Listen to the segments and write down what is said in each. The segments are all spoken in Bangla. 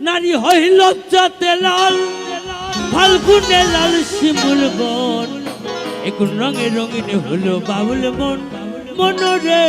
নারী হয় লজ্জাতে লাল, ফাল্গুনে লাল, শিমুল বন। এখন রঙে রঙিন হলো বাউল মন, মনরে।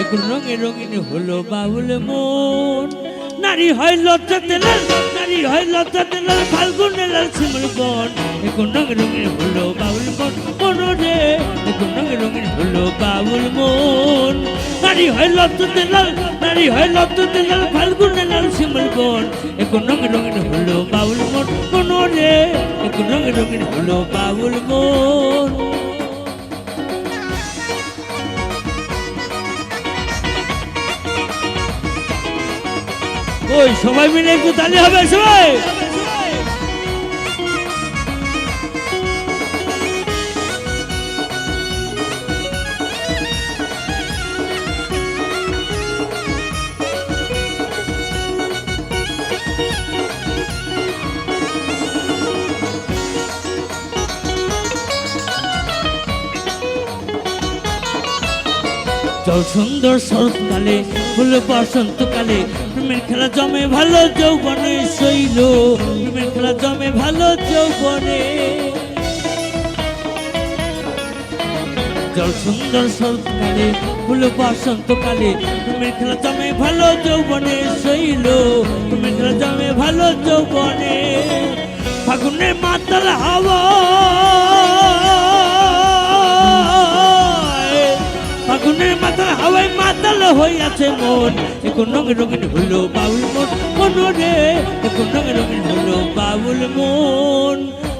এখন রঙে রঙিন হলো বাউল মন। নারী হয় লজ্জাতে লাল, নারী হয় লজ্জাতে লাল, ফাল্গুনে লাল, শিমুল বন। এখন রঙে রঙিন হলো বাউল মন, মনরে। এখন রঙে রঙিন হলো বাউল মন। নারী হয় লজ্জাতে লাল, নারী হয় লজ্জাতে লাল, ফাল্গুনে লাল শিমুল বন এখন রঙে রঙিন হলো বাউল মন মনরে এখন রঙে রঙিন হলো বাউল মন। ওই সবাই মিলে একটু তালি হবে, সবাই। চল সুন্দর শরৎকালে ফুল বসন্তকালে, প্রেমের খেলা জমে ভালো যৌবনে শৈল, প্রেমের খেলা জমে ভালো যৌবনে। জল সুন্দর শরৎকালে ফুল বসন্তকালে, প্রেমের খেলা জমে ভালো যৌবনে শৈল, প্রেমের খেলা জমে ভালো যৌবনে। ফাগুনের মাতাল হাওয়া। মাতাল হইয়াছে মন। এখন রঙে রঙিন হলো বাউল মন। মন রে এখন রঙে রঙিন হলো বাউল মন।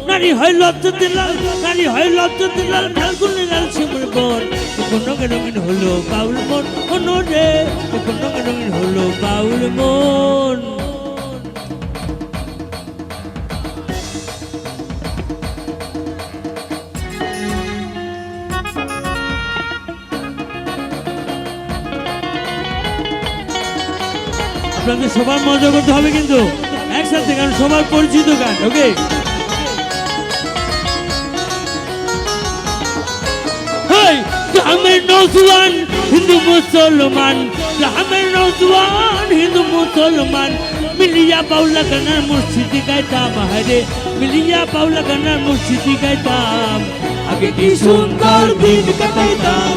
নারী হয় লজ্জ দিলাল, নারী হয় লজ্জ দিলাল ঢালগুলি লাল শিমুর বন। এখন রঙে রঙিন হলো বাউল মন। মন রে এখন রঙে রঙিন হলো বাউল মন। আপনাদের সবার মজা করতে হবে কিন্তু। একসাথে কারণ সবার পরিচিত গান, ওকে? গ্রামের নৌজওয়ান হিন্দু মুসলমান, গ্রামের নৌজওয়ান হিন্দু মুসলমান, মিলিয়া পাউলা গানার মুর্শিদি গাইতাম হারে মিলিয়া পাউলা গানার মুর্শিদি গাইতাম। আগে কি সুন্দর দিন কাটাইতাম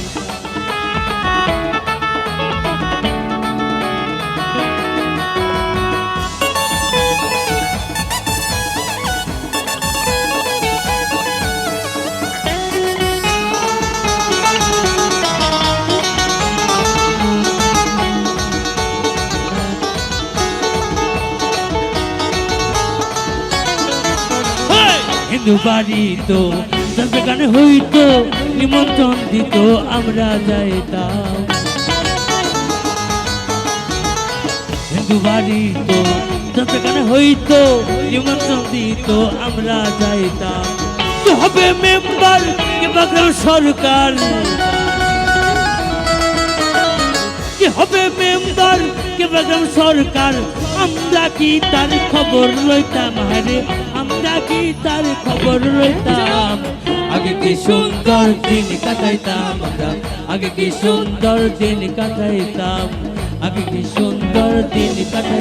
হেই! হিন্দু বাড়ি তো গানে হইতো, নিমন্ত্রণ দিত, আমরা যাইতাম। হিন্দু বাড়ি তো গানে হইতো, নিমন্ত্রণ দিত, আমরা যাইতাম। হবে মেম্বার কে বাগড়াম সরকার? কি হবে মেম্বার কে বাগড়াম সরকার? আমরা কি তার খবর লইতাম? হারে আমরা কি তার খবর রইতাম। আগে কি সুন্দর দিন কাটাইতাম আগে কি সুন্দর দিন কাটাইতাম? আগে কি সুন্দর দিন কাটাইতাম?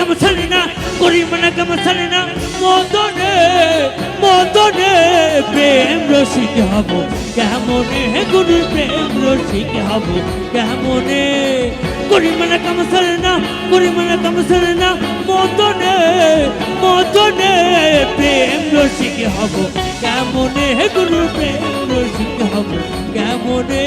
করিমানা কেমন ছাড়ে না করিমানা কেমন ছাড়ে না মদনে মদনে প্রেম রসিক হব কেমনে গুরু প্রেম রসিক হব কেমনে করিমানা কেমন ছাড়ে না করিমানা কেমন ছাড়ে না মদনে মদনে প্রেম রসিক হব কেমনে গুরু প্রেম রসিক হব কেমনে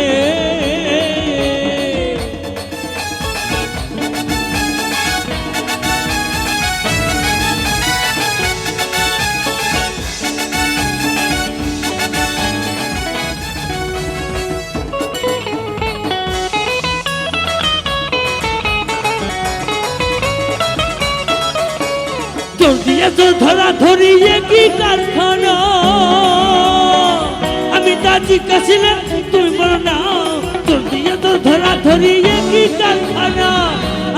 তোর ধরা ধরিয়ে কি কারখানা। আমি তা জিজ্ঞাসিলে তুমি বলো না দিয়ে তোর ধরা ধরিয়ে কি কারখানা?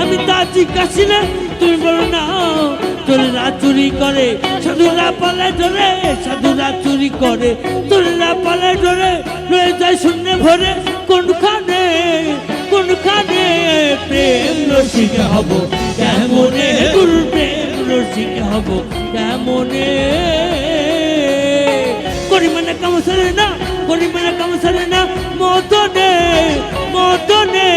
আমি তা জিজ্ঞাসিলে তুমি বলো না, তোরা চুরি করে, সাধুরা পালে ধরে, সাধুরা চুরি করে। তোরা পালে ধরে, রয়ে যায় শূন্য ভরে, কোনখানে কোনখানে প্রেম রসিকে হব, কেমনে? গুরু হব কেমনে? করিমানে কাম সারে না করিমানে কাম সারে না মতনে মতনে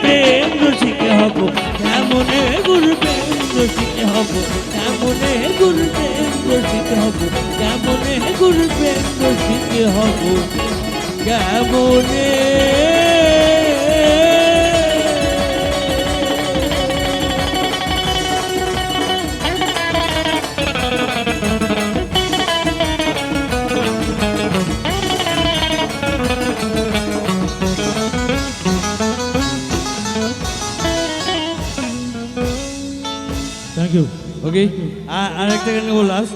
প্রেম রসিকে হব কেমনে? গুরু প্রেম রসিকে হব কেমনে? গুরু প্রেম রসিকে হব কেমনে? গুরু প্রেম রসিকে হব কেমনে? ইউ ওকে আর আরেকটা গান বলাস